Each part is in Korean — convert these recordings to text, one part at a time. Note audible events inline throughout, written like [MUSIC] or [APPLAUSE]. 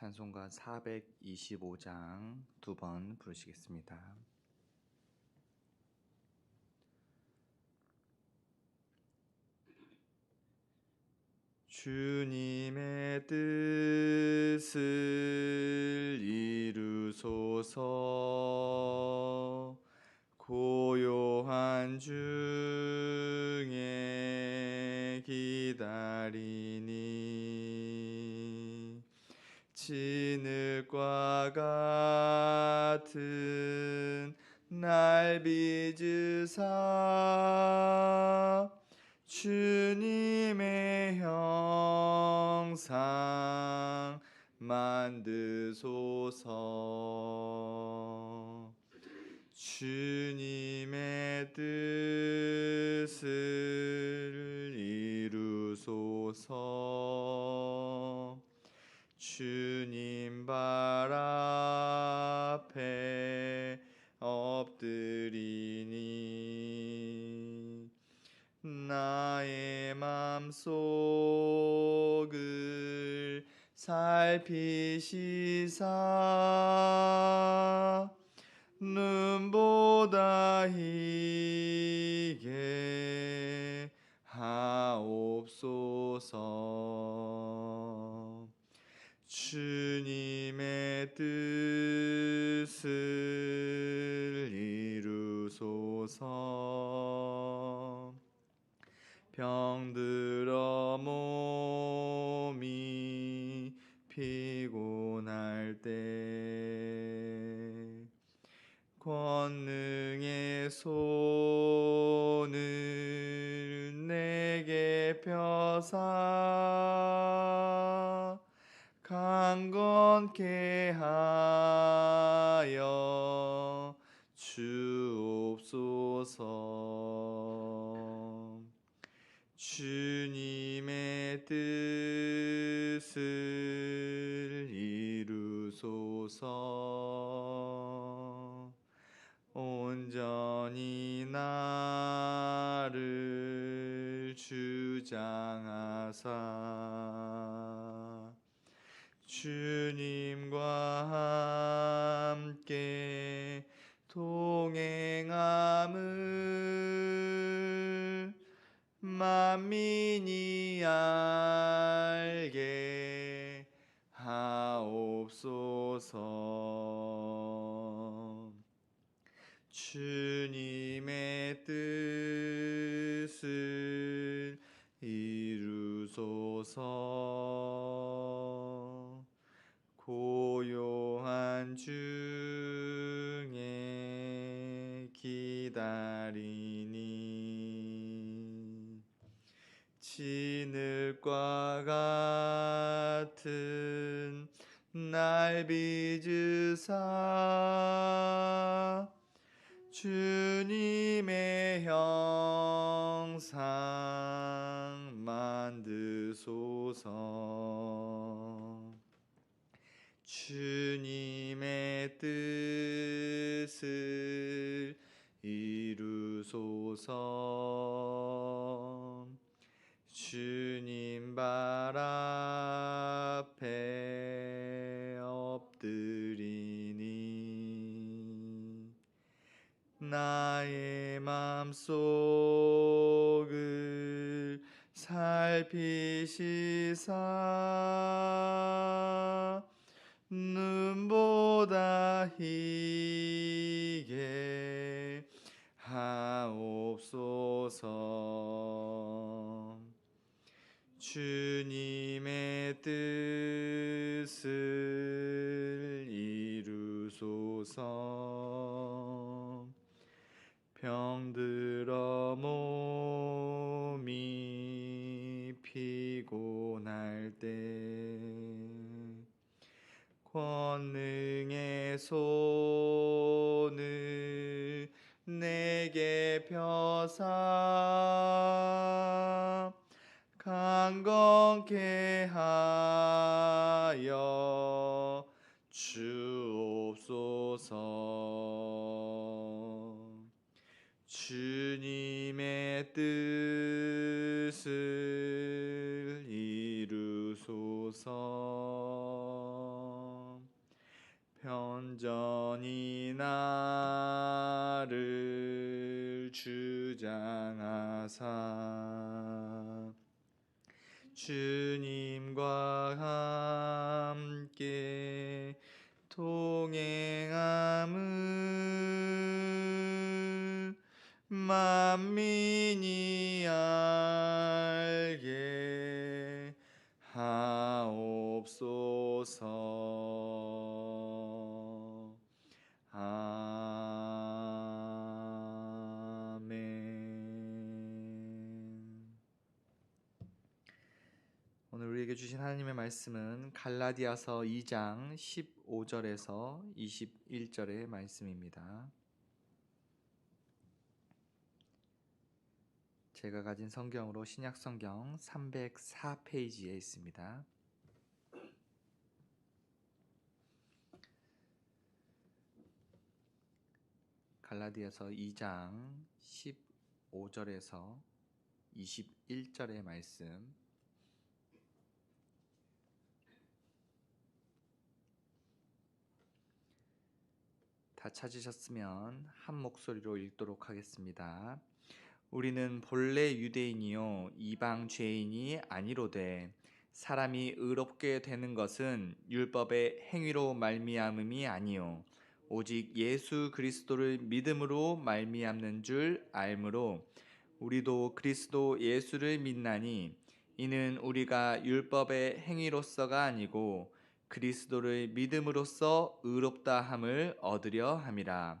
찬송가 425장 두 번 부르시겠습니다. 주님의 뜻을 이루소서 고요한 중에 기다리니 진흙과 같은 날 빚으사 주님의 형상 만드소서. 주님의 뜻을 이루소서 주님 발 앞에 엎드리니 나의 맘 속을 살피시사. 눈보다 희게 하옵소서 주님의 뜻을 이루소서. 병들어 몸이 피곤할 때 권능의 손을 내게 펴사 이루소서. 온전히 나를 주장하사 주님과 함께 동행함을 만민이 알게 하 옵소서. 주님의 뜻을 이루소서. 고요한 중에 기다리니 진흙과 같은 날 빚으사 주님의 형상 만드소서. 주님의 뜻을 이루소서. 주님 발 앞에 엎드리니 나의 맘속을 살피시사 눈보다 희게 하옵소서. 주님의 뜻 이루소서. 병들어 몸이 피곤할 때 권능의 손을 내게 펴사 뜻을 이루소서. 편전히 나를 주장하사. 주님과 함께 동행함을 만민이 알게 하옵소서. 아멘. 오늘 우리에게 주신 하나님의 말씀은 갈라디아서 2장 15절에서 21절의 말씀입니다. 제가 가진 성경으로 신약 성경 304페이지에 있습니다. 갈라디아서 2장 15절에서 21절의 말씀 다 찾으셨으면 한 목소리로 읽도록 하겠습니다. 우리는 본래 유대인이요 이방 죄인이 아니로되 사람이 의롭게 되는 것은 율법의 행위로 말미암음이 아니요 오직 예수 그리스도를 믿음으로 말미암는 줄 알므로 우리도 그리스도 예수를 믿나니 이는 우리가 율법의 행위로서가 아니고 그리스도를 믿음으로써 의롭다 함을 얻으려 함이라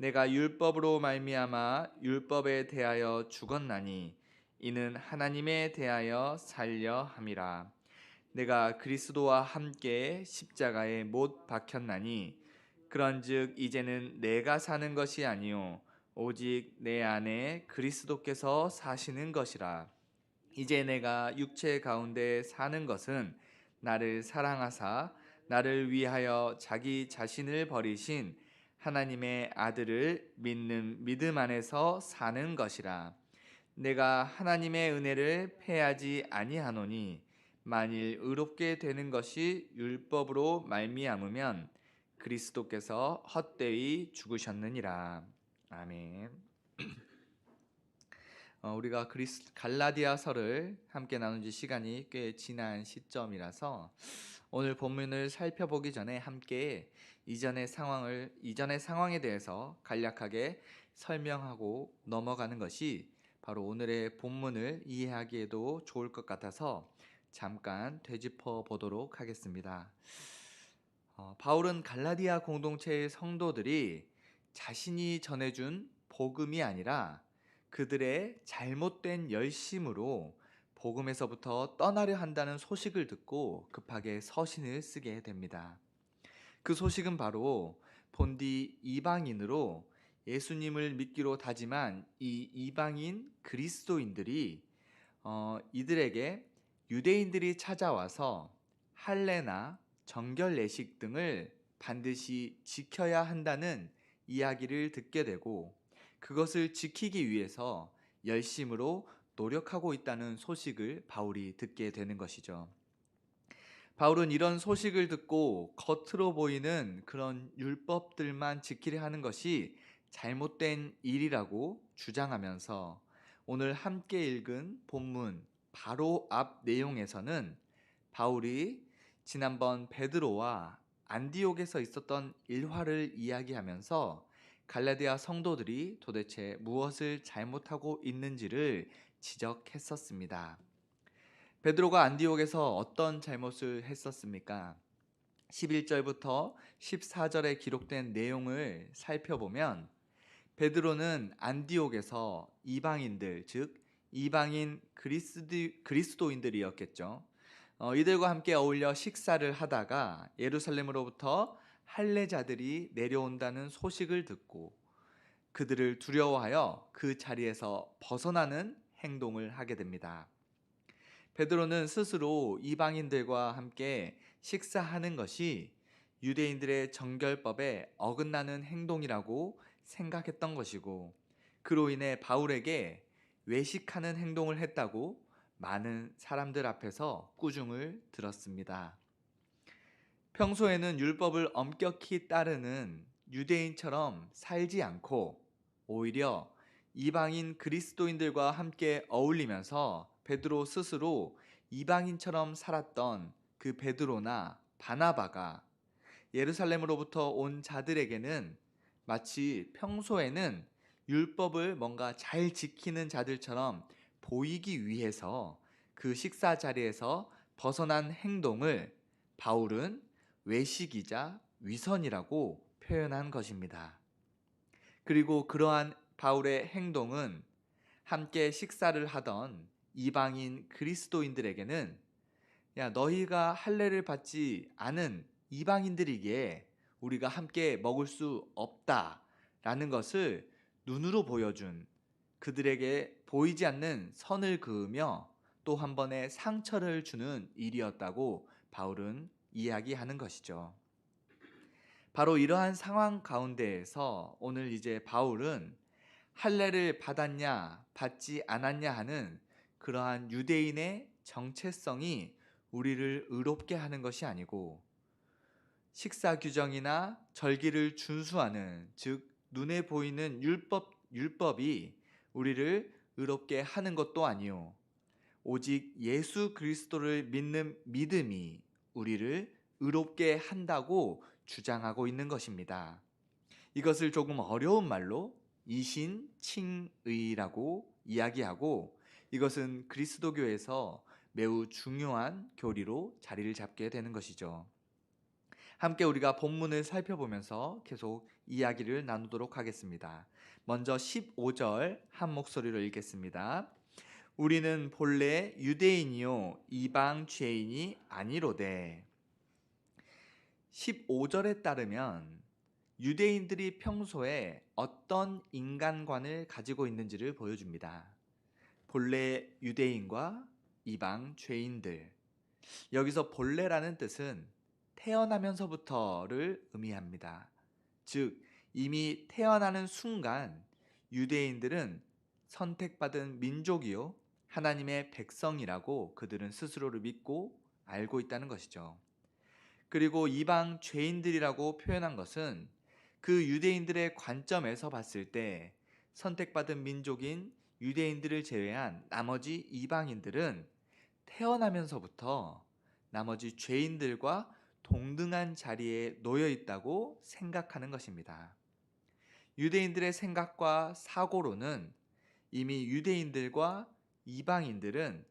내가 율법으로 말미암아 율법에 대하여 죽었나니 이는 하나님에 대하여 살려 함이라. 내가 그리스도와 함께 십자가에 못 박혔나니 그런즉 이제는 내가 사는 것이 아니요 오직 내 안에 그리스도께서 사시는 것이라. 이제 내가 육체 가운데 사는 것은 나를 사랑하사 나를 위하여 자기 자신을 버리신 하나님의 아들을 믿는 믿음 안에서 사는 것이라 내가 하나님의 은혜를 패하지 아니하노니 만일 의롭게 되는 것이 율법으로 말미암으면 그리스도께서 헛되이 죽으셨느니라 아멘. [CLEARS THROAT] 어, 우리가 그리스 갈라디아서를 함께 나눈 지 시간이 꽤 지난 시점이라서 오늘 본문을 살펴보기 전에 함께 이전의 상황을 이전의 상황에 대해서 간략하게 설명하고 넘어가는 것이 바로 오늘의 본문을 이해하기에도 좋을 것 같아서 잠깐 되짚어 보도록 하겠습니다. 어, 바울은 갈라디아 공동체의 성도들이 자신이 전해준 복음이 아니라 그들의 잘못된 열심으로 복음에서부터 떠나려 한다는 소식을 듣고 급하게 서신을 쓰게 됩니다. 그 소식은 바로 본디 이방인으로 예수님을 믿기로 다짐한 이 이방인 그리스도인들이 어, 이들에게 유대인들이 찾아와서 할례나 정결 예식 등을 반드시 지켜야 한다는 이야기를 듣게 되고 그것을 지키기 위해서 열심으로 노력하고 있다는 소식을 바울이 듣게 되는 것이죠. 바울은 이런 소식을 듣고 겉으로 보이는 그런 율법들만 지키려 하는 것이 잘못된 일이라고 주장하면서 오늘 함께 읽은 본문 바로 앞 내용에서는 바울이 지난번 베드로와 안디옥에서 있었던 일화를 이야기하면서 갈라디아 성도들이 도대체 무엇을 잘못하고 있는지를 지적했었습니다. 베드로가 안디옥에서 어떤 잘못을 했었습니까? 11절부터 14절에 기록된 내용을 살펴보면 베드로는 안디옥에서 이방인들 즉 이방인 그리스도, 그리스도 인들이었겠죠. 어, 이들과 함께 어울려 식사를 하다가 예루살렘으로부터 할례자들이 내려온다는 소식을 듣고 그들을 두려워하여 그 자리에서 벗어나는 행동을 하게 됩니다. 베드로는 스스로 이방인들과 함께 식사하는 것이 유대인들의 정결법에 어긋나는 행동이라고 생각했던 것이고 그로 인해 바울에게 외식하는 행동을 했다고 많은 사람들 앞에서 꾸중을 들었습니다. 평소에는 율법을 엄격히 따르는 유대인처럼 살지 않고 오히려 이방인 그리스도인들과 함께 어울리면서 베드로 스스로 이방인처럼 살았던 그 베드로나 바나바가 예루살렘으로부터 온 자들에게는 마치 평소에는 율법을 뭔가 잘 지키는 자들처럼 보이기 위해서 그 식사 자리에서 벗어난 행동을 바울은 외식이자 위선이라고 표현한 것입니다. 그리고 그러한 바울의 행동은 함께 식사를 하던 이방인 그리스도인들에게는 야 너희가 할례를 받지 않은 이방인들이기에 우리가 함께 먹을 수 없다라는 것을 눈으로 보여준 그들에게 보이지 않는 선을 그으며 또 한 번의 상처를 주는 일이었다고 바울은 이야기하는 것이죠. 바로 이러한 상황 가운데에서 오늘 이제 바울은 할례를 받았냐 받지 않았냐 하는 그러한 유대인의 정체성이 우리를 의롭게 하는 것이 아니고 식사 규정이나 절기를 준수하는 즉 눈에 보이는 율법 율법이 우리를 의롭게 하는 것도 아니요 오직 예수 그리스도를 믿는 믿음이 우리를 의롭게 한다고 주장하고 있는 것입니다. 이것을 조금 어려운 말로 이신칭의라고 이야기하고 이것은 그리스도교에서 매우 중요한 교리로 자리를 잡게 되는 것이죠. 함께 우리가 본문을 살펴보면서 계속 이야기를 나누도록 하겠습니다. 먼저 15절 한 목소리로 읽겠습니다. 우리는 본래 유대인이요 이방 죄인이 아니로되 15절에 따르면 유대인들이 평소에 어떤 인간관을 가지고 있는지를 보여줍니다. 본래 유대인과 이방 죄인들. 여기서 본래라는 뜻은 태어나면서부터를 의미합니다. 즉, 이미 태어나는 순간 유대인들은 선택받은 민족이요. 하나님의 백성이라고 그들은 스스로를 믿고 알고 있다는 것이죠. 그리고 이방 죄인들이라고 표현한 것은 그 유대인들의 관점에서 봤을 때 선택받은 민족인 유대인들을 제외한 나머지 이방인들은 태어나면서부터 나머지 죄인들과 동등한 자리에 놓여 있다고 생각하는 것입니다. 유대인들의 생각과 사고로는 이미 유대인들과 이방인들은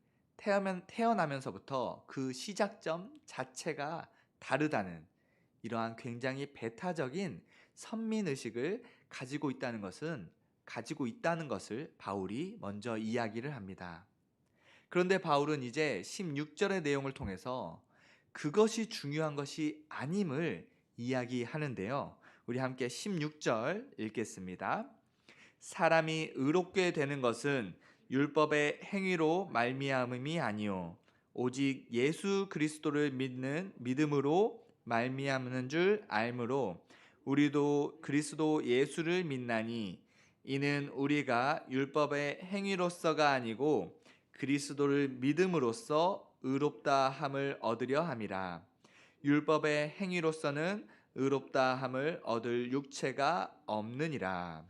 태어나면서부터 그 시작점 자체가 다르다는 이러한 굉장히 배타적인 선민 의식을 가지고 있다는 것은 가지고 있다는 것을 바울이 먼저 이야기를 합니다. 그런데 바울은 이제 16절의 내용을 통해서 그것이 중요한 것이 아님을 이야기하는데요. 우리 함께 16절 읽겠습니다. 사람이 의롭게 되는 것은 율법의 행위로 말미암음이 아니요 오직 예수 그리스도를 믿는 믿음으로 말미암는 줄 알므로 우리도 그리스도 예수를 믿나니 이는 우리가 율법의 행위로서가 아니고 그리스도를 믿음으로써 의롭다 함을 얻으려 함이라. 율법의 행위로서는 의롭다 함을 얻을 육체가 없느니라.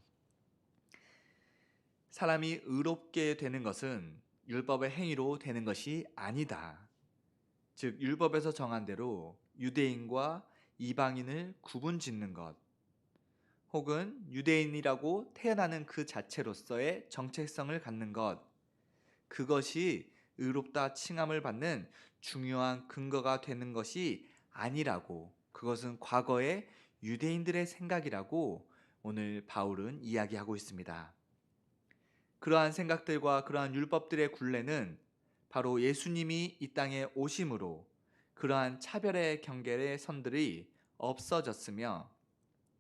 사람이 의롭게 되는 것은 율법의 행위로 되는 것이 아니다. 즉 율법에서 정한 대로 유대인과 이방인을 구분 짓는 것 혹은 유대인이라고 태어나는 그 자체로서의 정체성을 갖는 것 그것이 의롭다 칭함을 받는 중요한 근거가 되는 것이 아니라고 그것은 과거의 유대인들의 생각이라고 오늘 바울은 이야기하고 있습니다. 그러한 생각들과 그러한 율법들의 굴레는 바로 예수님이 이 땅에 오심으로 그러한 차별의 경계의 선들이 없어졌으며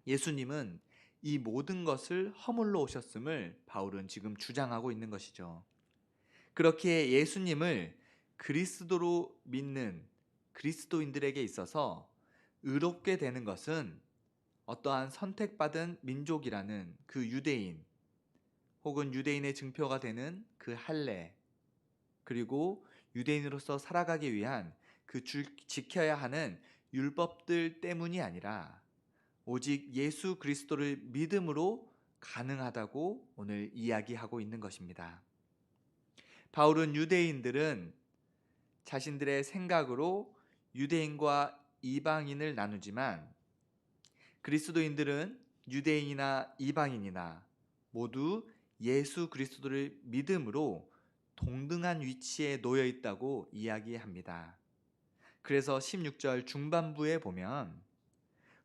예수님은 이 모든 것을 허물러 오셨음을 바울은 지금 주장하고 있는 것이죠. 그렇게 예수님을 그리스도로 믿는 그리스도인들에게 있어서 의롭게 되는 것은 어떠한 선택받은 민족이라는 그 유대인 혹은 유대인의 증표가 되는 그 할례 그리고 유대인으로서 살아가기 위한 그 지켜야 하는 율법들 때문이 아니라 오직 예수 그리스도를 믿음으로 가능하다고 오늘 이야기하고 있는 것입니다. 바울은 유대인들은 자신들의 생각으로 유대인과 이방인을 나누지만 그리스도인들은 유대인이나 이방인이나 모두 예수 그리스도를 믿음으로 동등한 위치에 놓여 있다고 이야기합니다. 그래서 16절 중반부에 보면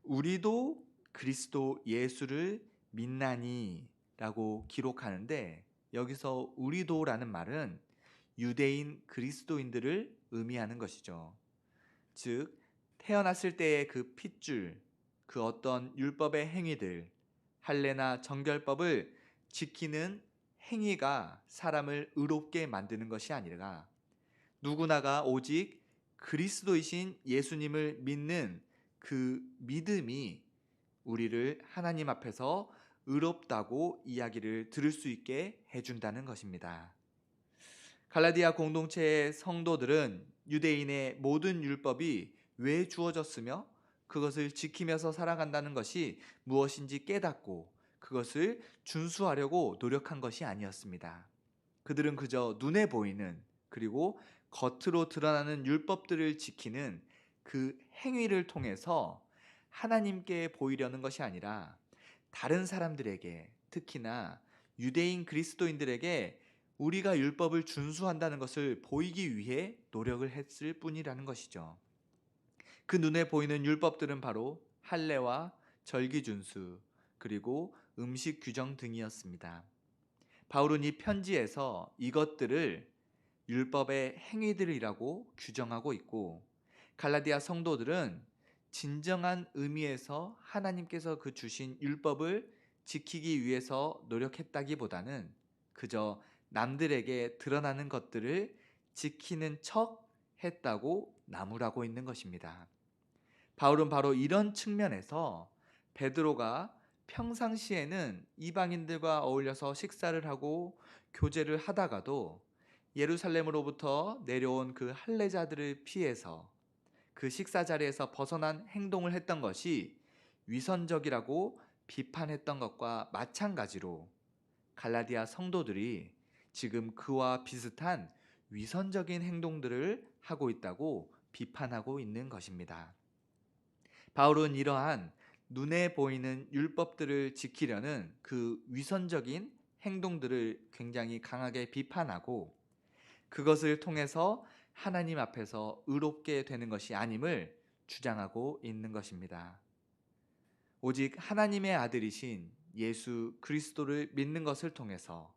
우리도 그리스도 예수를 믿나니 라고 기록하는데 여기서 우리도라는 말은 유대인 그리스도인들을 의미하는 것이죠. 즉, 태어났을 때의 그 핏줄, 그 어떤 율법의 행위들, 할례나 정결법을 지키는 행위가 사람을 의롭게 만드는 것이 아니라 누구나가 오직 그리스도이신 예수님을 믿는 그 믿음이 우리를 하나님 앞에서 의롭다고 이야기를 들을 수 있게 해준다는 것입니다. 갈라디아 공동체의 성도들은 유대인의 모든 율법이 왜 주어졌으며 그것을 지키면서 살아간다는 것이 무엇인지 깨닫고 그것을 준수하려고 노력한 것이 아니었습니다. 그들은 그저 눈에 보이는 그리고 겉으로 드러나는 율법들을 지키는 그 행위를 통해서 하나님께 보이려는 것이 아니라 다른 사람들에게 특히나 유대인 그리스도인들에게 우리가 율법을 준수한다는 것을 보이기 위해 노력을 했을 뿐이라는 것이죠. 그 눈에 보이는 율법들은 바로 할례와 절기 준수 그리고 음식 규정 등이었습니다. 바울은 이 편지에서 이것들을 율법의 행위들이라고 규정하고 있고 갈라디아 성도들은 진정한 의미에서 하나님께서 그 주신 율법을 지키기 위해서 노력했다기보다는 그저 남들에게 드러나는 것들을 지키는 척 했다고 나무라고 있는 것입니다. 바울은 바로 이런 측면에서 베드로가 평상시에는 이방인들과 어울려서 식사를 하고 교제를 하다가도 예루살렘으로부터 내려온 그 할례자들을 피해서 그 식사 자리에서 벗어난 행동을 했던 것이 위선적이라고 비판했던 것과 마찬가지로 갈라디아 성도들이 지금 그와 비슷한 위선적인 행동들을 하고 있다고 비판하고 있는 것입니다. 바울은 이러한 눈에 보이는 율법들을 지키려는 그 위선적인 행동들을 굉장히 강하게 비판하고 그것을 통해서 하나님 앞에서 의롭게 되는 것이 아님을 주장하고 있는 것입니다. 오직 하나님의 아들이신 예수 그리스도를 믿는 것을 통해서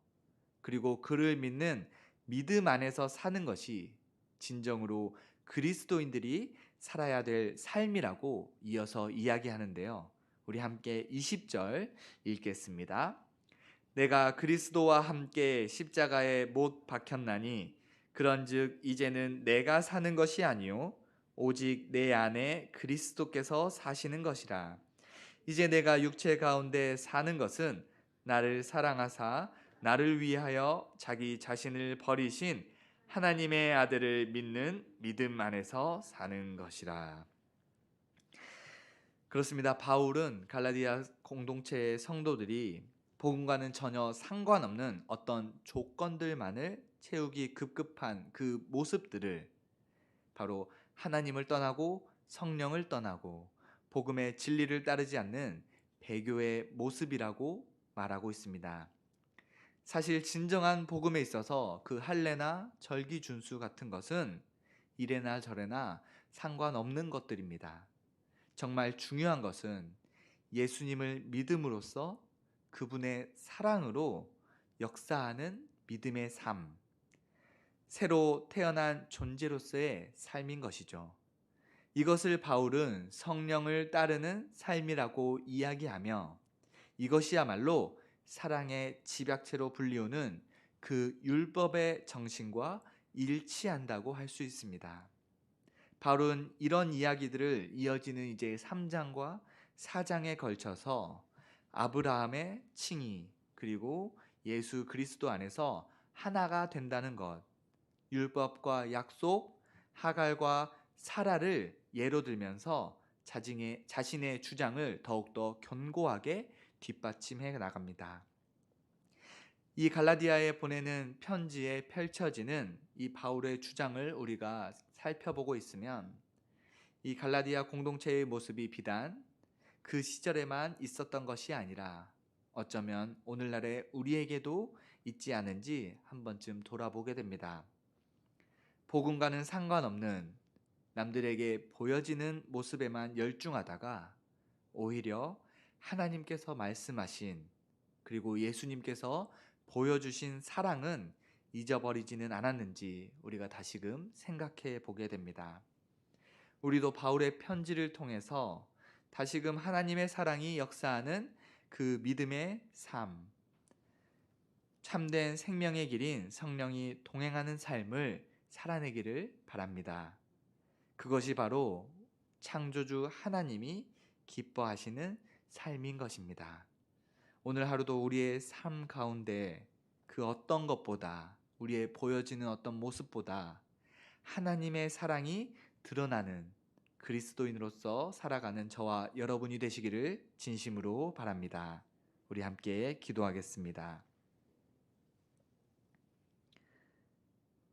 그리고 그를 믿는 믿음 안에서 사는 것이 진정으로 그리스도인들이 살아야 될 삶이라고 이어서 이야기하는데요. 우리 함께 20절 읽겠습니다. 내가 그리스도와 함께 십자가에 못 박혔나니 그런즉 이제는 내가 사는 것이 아니요 오직 내 안에 그리스도께서 사시는 것이라. 이제 내가 육체 가운데 사는 것은 나를 사랑하사 나를 위하여 자기 자신을 버리신 하나님의 아들을 믿는 믿음 안에서 사는 것이라. 그렇습니다. 바울은 갈라디아 공동체의 성도들이 복음과는 전혀 상관없는 어떤 조건들만을 채우기 급급한 그 모습들을 바로 하나님을 떠나고 성령을 떠나고 복음의 진리를 따르지 않는 배교의 모습이라고 말하고 있습니다. 사실 진정한 복음에 있어서 그 할례나 절기 준수 같은 것은 이래나 저래나 상관없는 것들입니다. 정말 중요한 것은 예수님을 믿음으로써 그분의 사랑으로 역사하는 믿음의 삶, 새로 태어난 존재로서의 삶인 것이죠. 이것을 바울은 성령을 따르는 삶이라고 이야기하며 이것이야말로 사랑의 집약체로 불리우는 그 율법의 정신과 일치한다고 할 수 있습니다. 바울은 이런 이야기들을 이어지는 이제 3장과 4장에 걸쳐서 아브라함의 칭의 그리고 예수 그리스도 안에서 하나가 된다는 것, 율법과 약속, 하갈과 사라를 예로 들면서 자신의, 자신의 주장을 더욱더 견고하게 뒷받침해 나갑니다. 이 갈라디아에 보내는 편지에 펼쳐지는 이 바울의 주장을 우리가 살펴보고 있으면 이 갈라디아 공동체의 모습이 비단 그 시절에만 있었던 것이 아니라 어쩌면 오늘날의 우리에게도 있지 않은지 한 번쯤 돌아보게 됩니다. 복음과는 상관없는 남들에게 보여지는 모습에만 열중하다가 오히려 하나님께서 말씀하신 그리고 예수님께서 보여주신 사랑은 잊어버리지는 않았는지 우리가 다시금 생각해 보게 됩니다. 우리도 바울의 편지를 통해서 다시금 하나님의 사랑이 역사하는 그 믿음의 삶, 참된 생명의 길인 성령이 동행하는 삶을 살아내기를 바랍니다. 그것이 바로 창조주 하나님이 기뻐하시는 삶인 것입니다. 오늘 하루도 우리의 삶 가운데 그 어떤 것보다 우리의 보여지는 어떤 모습보다 하나님의 사랑이 드러나는 그리스도인으로서 살아가는 저와 여러분이 되시기를 진심으로 바랍니다. 우리 함께 기도하겠습니다.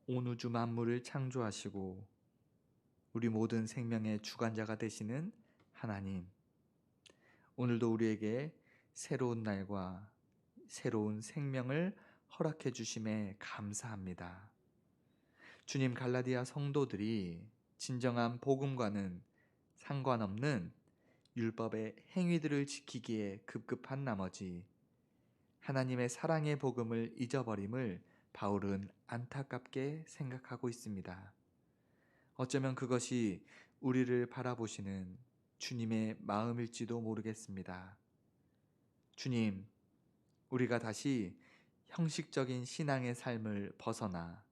온 우주 만물을 창조하시고 우리 모든 생명의 주관자가 되시는 하나님. 오늘도 우리에게 새로운 날과 새로운 생명을 허락해 주심에 감사합니다. 주님 갈라디아 성도들이 진정한 복음과는 상관없는 율법의 행위들을 지키기에 급급한 나머지 하나님의 사랑의 복음을 잊어버림을 바울은 안타깝게 생각하고 있습니다. 어쩌면 그것이 우리를 바라보시는 주님의 마음일지도 모르겠습니다. 주님, 우리가 다시 형식적인 신앙의 삶을 벗어나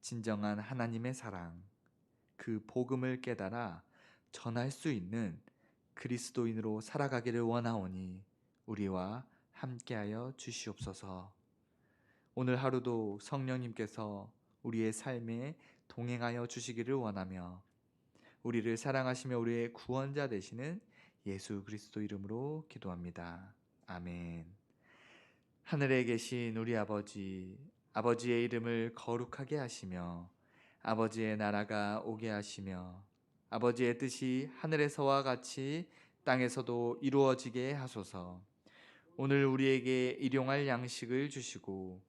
진정한 하나님의 사랑, 그 복음을 깨달아 전할 수 있는 그리스도인으로 살아가기를 원하오니 우리와 함께하여 주시옵소서. 오늘 하루도 성령님께서 우리의 삶에 동행하여 주시기를 원하며 우리를 사랑하시며 우리의 구원자 되시는 예수 그리스도 이름으로 기도합니다. 아멘. 하늘에 계신 우리 아버지, 아버지의 이름을 거룩하게 하시며 아버지의 나라가 오게 하시며 아버지의 뜻이 하늘에서와 같이 땅에서도 이루어지게 하소서. 오늘 우리에게 일용할 양식을 주시고